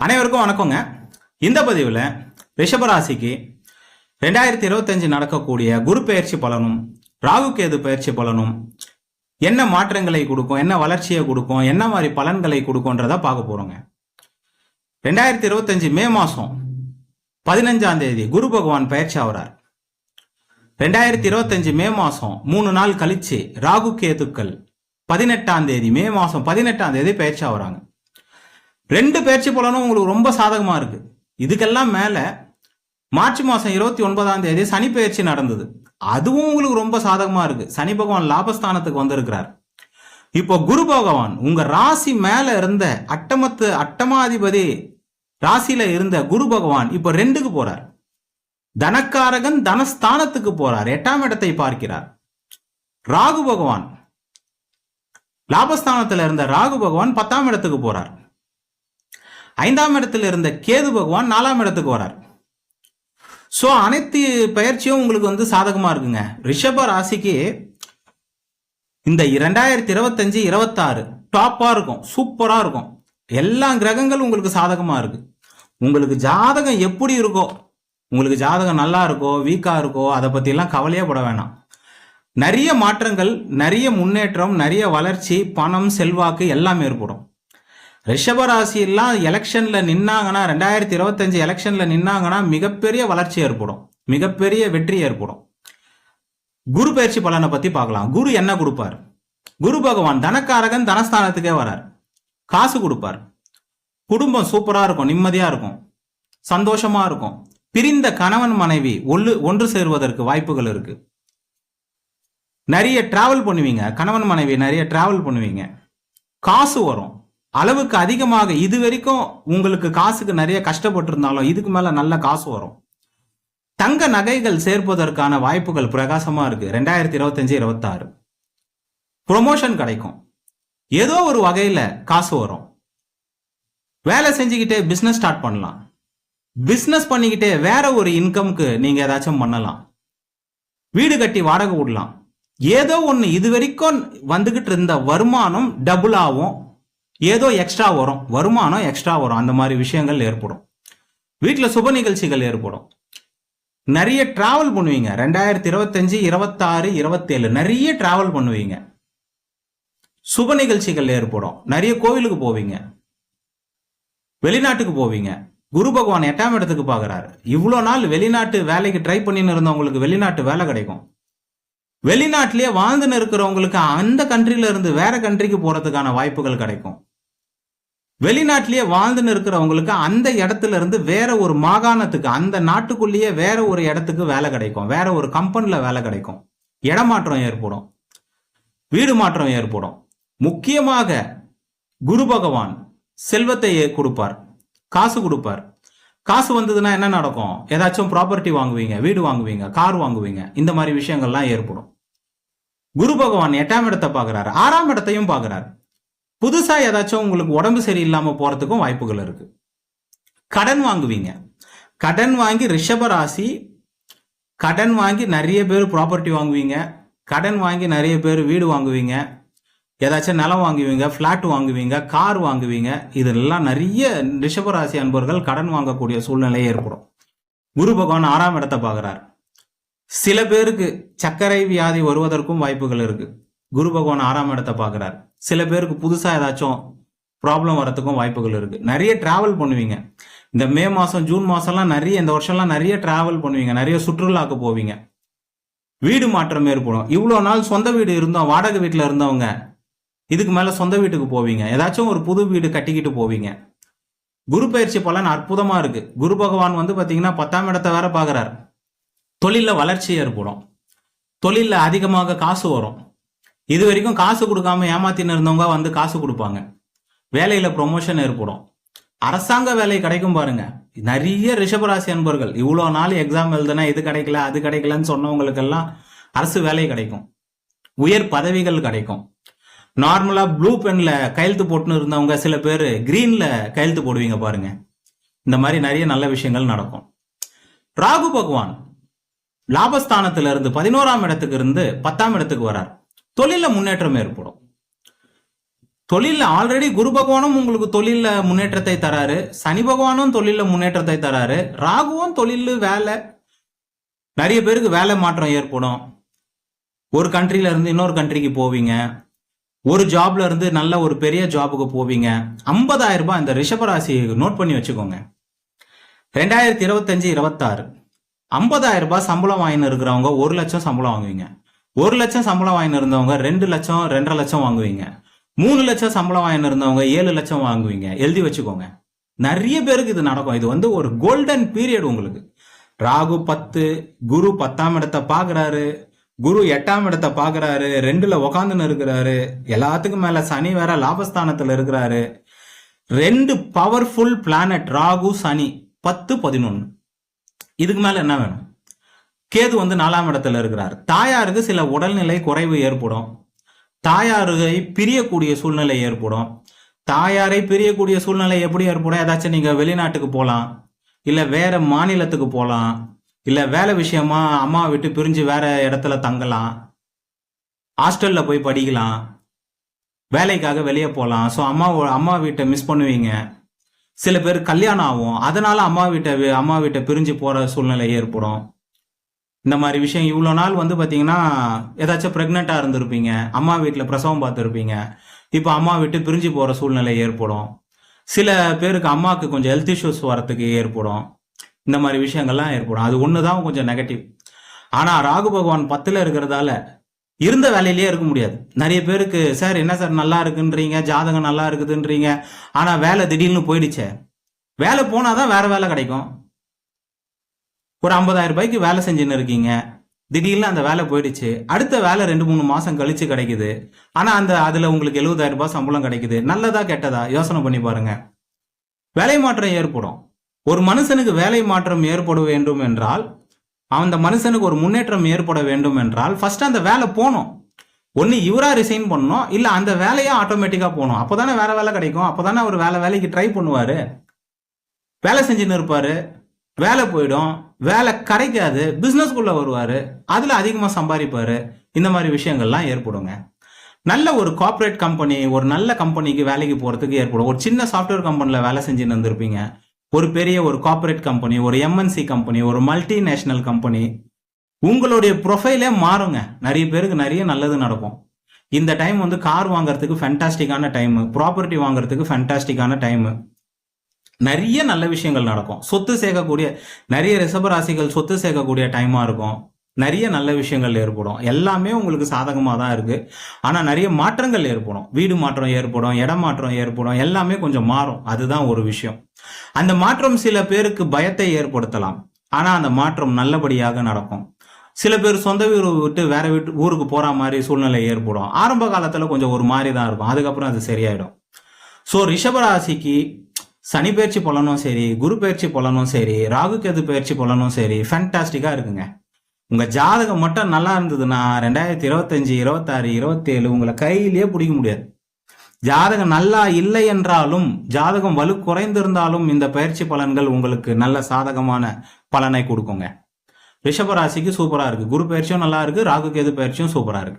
அனைவருக்கும் வணக்கங்க. இந்த பதிவில் ரிஷபராசிக்கு ரெண்டாயிரத்தி இருபத்தஞ்சு நடக்கக்கூடிய குரு பயிற்சி பலனும் ராகு கேது பயிற்சி பலனும் என்ன மாற்றங்களை கொடுக்கும் என்ன வளர்ச்சியை கொடுக்கும் என்ன மாதிரி பலன்களை கொடுக்கும்ன்றத பார்க்க போறோங்க. ரெண்டாயிரத்தி இருபத்தஞ்சு மே மாசம் பதினஞ்சாம் தேதி குரு பகவான் பயிற்சி ஆகிறார் ரெண்டாயிரத்தி இருபத்தஞ்சு மே மாசம் மூணு நாள் கழிச்சு ராகு கேதுக்கள் பதினெட்டாம் தேதி மே மாசம் பதினெட்டாம் தேதி பயிற்சி ஆகிறாங்க ரெண்டு பயிற்சி பலனும் உங்களுக்கு ரொம்ப சாதகமாக இருக்கு. இதுக்கெல்லாம் மேலே மார்ச் மாதம் இருபத்தி ஒன்பதாம் தேதி சனி பயிற்சி நடந்தது. அதுவும் உங்களுக்கு ரொம்ப சாதகமாக இருக்கு. சனி பகவான் லாபஸ்தானத்துக்கு வந்திருக்கிறார். இப்போ குரு பகவான் உங்க ராசி மேல இருந்த அட்டமத்து அட்டமாதிபதி ராசியில இருந்த குரு பகவான் இப்போ ரெண்டுக்கு போறார். தனக்காரகன் தனஸ்தானத்துக்கு போறார். எட்டாம் இடத்தை பார்க்கிறார். ராகு பகவான் லாபஸ்தானத்துல இருந்த ராகு பகவான் பத்தாம் இடத்துக்கு போறார். ஐந்தாம் இடத்துல இருந்த கேது பகவான் நாலாம் இடத்துக்கு வரார். ஸோ அனைத்து பயிற்சியும் உங்களுக்கு வந்து சாதகமாக இருக்குங்க. ரிஷப ராசிக்கு இந்த இரண்டாயிரத்தி இருபத்தஞ்சு இருபத்தாறு டாப்பாக இருக்கும் சூப்பராக இருக்கும். எல்லா கிரகங்களும் உங்களுக்கு சாதகமாக இருக்கு. உங்களுக்கு ஜாதகம் எப்படி இருக்கோ உங்களுக்கு ஜாதகம் நல்லா இருக்கோ வீக்காக இருக்கோ அதை பற்றிலாம் கவலையே பட வேணாம். நிறைய மாற்றங்கள் நிறைய முன்னேற்றம் நிறைய வளர்ச்சி பணம் செல்வாக்கு எல்லாமே ஏற்படும். ரிஷபராசியெல்லாம் எலெக்ஷனில் நின்னாங்கன்னா ரெண்டாயிரத்தி இருபத்தஞ்சு எலெக்ஷனில் நின்னாங்கன்னா மிகப்பெரிய வளர்ச்சி ஏற்படும். மிகப்பெரிய வெற்றி ஏற்படும். குரு பயிற்சி பலனை பற்றி பார்க்கலாம். குரு என்ன கொடுப்பார்? குரு பகவான் தனக்காரகன் தனஸ்தானத்துக்கே வரார். காசு கொடுப்பார். குடும்பம் சூப்பராக இருக்கும் நிம்மதியாக இருக்கும் சந்தோஷமாக இருக்கும். பிரிந்த கணவன் மனைவி ஒன்று ஒன்று சேருவதற்கு வாய்ப்புகள் இருக்கு. நிறைய டிராவல் பண்ணுவீங்க. கணவன் மனைவி நிறைய டிராவல் பண்ணுவீங்க. காசு வரும். அளவுக்கு அதிகமாக இது வரைக்கும் உங்களுக்கு காசுக்கு நிறைய கஷ்டப்பட்டிருந்தாலும் இதுக்கு மேல நல்ல காசு வரும். தங்க நகைகள் சேர்ப்பதற்கான வாய்ப்புகள் பிரகாசமா இருக்கு. ரெண்டாயிரத்தி இருபத்தஞ்சு இருபத்தாறு. ப்ரொமோஷன் கிடைக்கும். ஏதோ ஒரு வகையில காசு வரும். வேலை செஞ்சுக்கிட்டே பிசினஸ் ஸ்டார்ட் பண்ணலாம். பிசினஸ் பண்ணிக்கிட்டே வேற ஒரு இன்கம்க்கு நீங்க ஏதாச்சும் பண்ணலாம். வீடு கட்டி வாடகை விடலாம். ஏதோ ஒன்று இது வரைக்கும் வந்துகிட்டு இருந்த வருமானம் டபுள் ஆகும். ஏதோ எக்ஸ்ட்ரா வரும் வருமானம் எக்ஸ்ட்ரா வரும் அந்த மாதிரி விஷயங்கள் ஏற்படும். வீட்டில் சுப நிகழ்ச்சிகள் ஏற்படும். நிறைய டிராவல் பண்ணுவீங்க. ரெண்டாயிரத்தி இருபத்தஞ்சு இருபத்தாறு இருபத்தேழு நிறைய டிராவல் பண்ணுவீங்க. சுப நிகழ்ச்சிகள் ஏற்படும். நிறைய கோவிலுக்கு போவீங்க. வெளிநாட்டுக்கு போவீங்க. குரு பகவான் எட்டாம் இடத்துக்கு பார்க்கறாரு. இவ்வளோ நாள் வெளிநாட்டு வேலைக்கு ட்ரை பண்ணின்னு இருந்தவங்களுக்கு வெளிநாட்டு வேலை கிடைக்கும். வெளிநாட்டிலேயே வாழ்ந்துன்னு இருக்கிறவங்களுக்கு அந்த கண்ட்ரியில இருந்து வேற கண்ட்ரிக்கு போறதுக்கான வாய்ப்புகள் கிடைக்கும். வெளிநாட்டிலேயே வாழ்ந்துன்னு இருக்கிறவங்களுக்கு அந்த இடத்துல இருந்து வேற ஒரு மாகாணத்துக்கு அந்த நாட்டுக்குள்ளேயே வேற ஒரு இடத்துக்கு வேலை கிடைக்கும். வேற ஒரு கம்பெனில வேலை கிடைக்கும். இடமாற்றம் ஏற்படும். வீடு மாற்றம் ஏற்படும். முக்கியமாக குரு பகவான் செல்வத்தை கொடுப்பார். காசு கொடுப்பார். காசு வந்ததுன்னா என்ன நடக்கும்? ஏதாச்சும் ப்ராப்பர்ட்டி வாங்குவீங்க வீடு வாங்குவீங்க கார் வாங்குவீங்க. இந்த மாதிரி விஷயங்கள்லாம் ஏற்படும். குரு பகவான் எட்டாம் இடத்தை பார்க்குறாரு. ஆறாம் இடத்தையும் பார்க்கறாரு. புதுசாக ஏதாச்சும் உங்களுக்கு உடம்பு சரியில்லாமல் போகிறதுக்கும் வாய்ப்புகள் இருக்குது கடன் வாங்குவீங்க. கடன் வாங்கி ரிஷப ராசி கடன் வாங்கி நிறைய பேர் ப்ராப்பர்ட்டி வாங்குவீங்க. கடன் வாங்கி நிறைய பேர் வீடு வாங்குவீங்க. ஏதாச்சும் நிலம் வாங்குவீங்க ஃப்ளாட் வாங்குவீங்க கார் வாங்குவீங்க. இதெல்லாம் நிறைய ரிஷபராசி அன்பர்கள் கடன் வாங்கக்கூடிய சூழ்நிலை ஏற்படும். குரு பகவான் ஆறாம் இடத்தை பார்க்குறார். சில பேருக்கு சர்க்கரை வியாதி வருவதற்கும் வாய்ப்புகள் இருக்குது குரு பகவான் ஆறாம் இடத்தை பார்க்கறார். சில பேருக்கு புதுசா ஏதாச்சும் ப்ராப்ளம் வரத்துக்கும் வாய்ப்புகள் இருக்கு. நிறைய டிராவல் பண்ணுவீங்க. இந்த மே மாசம் ஜூன் மாசம்லாம் நிறைய இந்த வருஷம்லாம் நிறைய டிராவல் பண்ணுவீங்க. நிறைய சுற்றுலாக்கு போவீங்க. வீடு மாற்றம் ஏற்படும். இவ்வளோ நாள் சொந்த வீடு இருந்தோம் வாடகை வீட்டில் இருந்தவங்க இதுக்கு மேலே சொந்த வீட்டுக்கு போவீங்க. ஏதாச்சும் ஒரு புது வீடு கட்டிக்கிட்டு போவீங்க. குரு பயிற்சி பலன் அற்புதமாக இருக்கு. குரு பகவான் வந்து பார்த்தீங்கன்னா பத்தாம் இடத்தை வேற பார்க்குறாரு. தொழிலில் வளர்ச்சி ஏற்படும். தொழிலில் அதிகமாக காசு வரும். இது வரைக்கும் காசு கொடுக்காம ஏமாத்தின்னு இருந்தவங்க வந்து காசு கொடுப்பாங்க. வேலையில ப்ரொமோஷன் ஏற்படும். அரசாங்க வேலை கிடைக்கும் பாருங்க. நிறைய ரிஷபராசி அன்பர்கள் இவ்வளோ நாள் எக்ஸாம் எழுதுனா இது கிடைக்கல அது கிடைக்கலன்னு சொன்னவங்களுக்கெல்லாம் அரசு வேலை கிடைக்கும். உயர் பதவிகள் கிடைக்கும். நார்மலா ப்ளூ பென்ல கையெழுத்து போட்டுன்னு இருந்தவங்க சில பேர் கிரீன்ல கையெழுத்து போடுவீங்க பாருங்க. இந்த மாதிரி நிறைய நல்ல விஷயங்கள் நடக்கும். ராகு பகவான் லாபஸ்தானத்திலிருந்து பதினோராம் இடத்துக்கு இருந்து பத்தாம் இடத்துக்கு வரார் தொழிலில் முன்னேற்றம் ஏற்படும். தொழிலில் ஆல்ரெடி குரு பகவானும் உங்களுக்கு தொழிலில் முன்னேற்றத்தை தராரு. சனி பகவானும் தொழிலில் முன்னேற்றத்தை தராரு. ராகுவும் தொழில் வேலை நிறைய பேருக்கு வேலை மாற்றம் ஏற்படும். ஒரு கண்ட்ரில இருந்து இன்னொரு கண்ட்ரிக்கு போவீங்க. ஒரு ஜாப்ல இருந்து நல்ல ஒரு பெரிய ஜாபுக்கு போவீங்க. 50000 ரூபாய் இந்த ரிஷபராசி நோட் பண்ணி வச்சுக்கோங்க. ரெண்டாயிரத்தி இருபத்தஞ்சு இருபத்தாறு. 50000 ரூபாய் சம்பளம் வாங்கின்னு இருக்கிறவங்க ஒரு லட்சம் சம்பளம் வாங்குவீங்க. ஒரு லட்சம் சம்பளம் வாங்கினு இருந்தவங்க ரெண்டு லட்சம் ரெண்டரை லட்சம் வாங்குவீங்க. மூணு லட்சம் சம்பளம் வாங்கின்னு இருந்தவங்க ஏழு லட்சம் வாங்குவீங்க. எழுதி வச்சுக்கோங்க. நிறைய பேருக்கு இது நடக்கும். இது வந்து ஒரு கோல்டன் பீரியட் உங்களுக்கு. ராகு பத்து குரு பத்தாம் இடத்தை பாக்குறாரு குரு எட்டாம் இடத்தை பாக்குறாரு ரெண்டுல உக்காந்துன்னு இருக்கிறாரு. எல்லாத்துக்கும் மேல சனி வேற லாபஸ்தானத்துல இருக்கிறாரு. ரெண்டு பவர்ஃபுல் பிளானட் ராகு சனி பத்து பதினொன்னு. இதுக்கு மேல என்ன வேணும்? கேது வந்து நாலாம் இடத்துல இருக்கிறார். தாயாருக்கு சில உடல்நிலை குறைவு ஏற்படும். தாயாரை பிரியக்கூடிய சூழ்நிலை ஏற்படும். தாயாரை பிரியக்கூடிய சூழ்நிலை எப்படி ஏற்படும்? ஏதாச்சும் நீங்க வெளிநாட்டுக்கு போகலாம் இல்ல வேற மாநிலத்துக்கு போகலாம் இல்ல வேலை விஷயமா அம்மா விட்டு பிரிஞ்சு வேற இடத்துல தங்கலாம் ஹாஸ்டல்ல போய் படிக்கலாம் வேலைக்காக வெளியே போகலாம் ஸோ அம்மா அம்மா வீட்டை மிஸ் பண்ணுவீங்க. சில பேர் கல்யாணம் ஆகும். அதனால அம்மா வீட்டை அம்மா வீட்டை பிரிஞ்சு போற சூழ்நிலை ஏற்படும். இந்த மாதிரி விஷயம் இவ்வளோ நாள் வந்து பார்த்தீங்கன்னா ஏதாச்சும் ப்ரெக்னெண்ட்டாக இருந்திருப்பீங்க அம்மா வீட்டில் பிரசவம் பார்த்துருப்பீங்க இப்போ அம்மா விட்டு பிரிஞ்சு போகிற சூழ்நிலை ஏற்படும். சில பேருக்கு அம்மாவுக்கு கொஞ்சம் ஹெல்த் இஷ்யூஸ் வரத்துக்கு ஏற்படும். இந்த மாதிரி விஷயங்கள்லாம் ஏற்படும். அது ஒன்று தான் கொஞ்சம் நெகட்டிவ் ஆனால் ராகு பகவான் பத்தில் இருக்கிறதால இருந்த வேலையிலேயே இருக்க முடியாது. நிறைய பேருக்கு சார் என்ன சார் நல்லா இருக்குன்றீங்க? ஜாதகம் நல்லா இருக்குதுன்றீங்க? ஆனால் வேலை திடீர்னு போயிடுச்சே. வேலை போனாதான் வேற வேலை கிடைக்கும். ஒரு 50000 ரூபாய்க்கு வேலை செஞ்சுன்னு இருக்கீங்க. திடீர்னு அந்த வேலை போயிடுச்சு. அடுத்த வேலை ரெண்டு மூணு மாசம் கழிச்சு கிடைக்குது. ஆனா அந்த அதுல உங்களுக்கு 70000 ரூபாய் சம்பளம் கிடைக்குது. நல்லதா கெட்டதா? யோசனை பண்ணி பாருங்க. வேலை மாற்றம் ஏற்படும். ஒரு மனுஷனுக்கு வேலை மாற்றம் ஏற்பட வேண்டும் என்றால் அந்த மனுஷனுக்கு ஒரு முன்னேற்றம் ஏற்பட வேண்டும் என்றால் ஃபர்ஸ்ட் அந்த வேலை போகணும். ஒன்று இவராக ரிசைன் பண்ணணும். இல்லை அந்த வேலையே ஆட்டோமேட்டிக்காக போகணும். அப்போ தானே வேலை கிடைக்கும். அப்போ தானே அவர் வேலை வேலைக்கு ட்ரை பண்ணுவார். வேலை செஞ்சுன்னு இருப்பார். வேலை போயிடும் வேலை கிடைக்காது பிஸ்னஸ்குள்ள வருவாரு அதுல அதிகமாக சம்பாதிப்பாரு இந்த மாதிரி விஷயங்கள்லாம் ஏற்படுங்க. நல்ல ஒரு கார்ப்பரேட் கம்பெனி ஒரு நல்ல கம்பெனிக்கு வேலைக்கு போறதுக்கு ஏற்படும். ஒரு சின்ன சாஃப்ட்வேர் கம்பெனியில் வேலை செஞ்சுன்னு இருந்திருப்பீங்க. ஒரு பெரிய ஒரு கார்ப்பரேட் கம்பெனி ஒரு எம்என்சி கம்பெனி ஒரு மல்டிநேஷனல் கம்பெனி உங்களுடைய ப்ரொஃபைலே மாறுங்க. நிறைய பேருக்கு நிறைய நல்லது நடக்கும். இந்த டைம் வந்து கார் வாங்குறதுக்கு ஃபேண்டாஸ்டிக்கான டைம் ப்ராப்பர்ட்டி வாங்குறதுக்கு ஃபேண்டாஸ்டிக்கான டைம் நிறைய நல்ல விஷயங்கள் நடக்கும். சொத்து சேர்க்கக்கூடிய நிறைய ரிஷபராசிகள் சொத்து சேர்க்கக்கூடிய டைமா இருக்கும். நிறைய நல்ல விஷயங்கள் ஏற்படும். எல்லாமே உங்களுக்கு சாதகமாக தான் இருக்கு. ஆனால் நிறைய மாற்றங்கள் ஏற்படும். வீடு மாற்றம் ஏற்படும் இடம் மாற்றம் ஏற்படும். எல்லாமே கொஞ்சம் மாறும். அதுதான் ஒரு விஷயம். அந்த மாற்றம் சில பேருக்கு பயத்தை ஏற்படுத்தலாம். ஆனால் அந்த மாற்றம் நல்லபடியாக நடக்கும். சில பேர் சொந்த வீடு விட்டு வேற வீட்டு ஊருக்கு போற மாதிரி சூழ்நிலை ஏற்படும். ஆரம்ப காலத்துல கொஞ்சம் ஒரு மாதிரி தான் இருக்கும். அதுக்கப்புறம் அது சரியாயிடும். ஸோ ரிஷபராசிக்கு சனி பயிற்சி பலனும் சரி குரு பயிற்சி பலனும் சரி ராகு கேது பயிற்சி பலனும் சரி ஃபேன்டாஸ்டிக்காக இருக்குங்க. உங்கள் ஜாதகம் மட்டும் நல்லா இருந்ததுன்னா ரெண்டாயிரத்தி இருபத்தஞ்சி இருபத்தாறு இருபத்தேழு உங்களை கையிலேயே பிடிக்க முடியாது. ஜாதகம் நல்லா இல்லை என்றாலும் ஜாதகம் வலு குறைந்திருந்தாலும் இந்த பயிற்சி பலன்கள் உங்களுக்கு நல்ல சாதகமான பலனை கொடுக்குங்க. ரிஷபராசிக்கு சூப்பராக இருக்கு. குரு பயிற்சியும் நல்லா இருக்குது ராகு கேது பயிற்சியும் சூப்பராக இருக்குது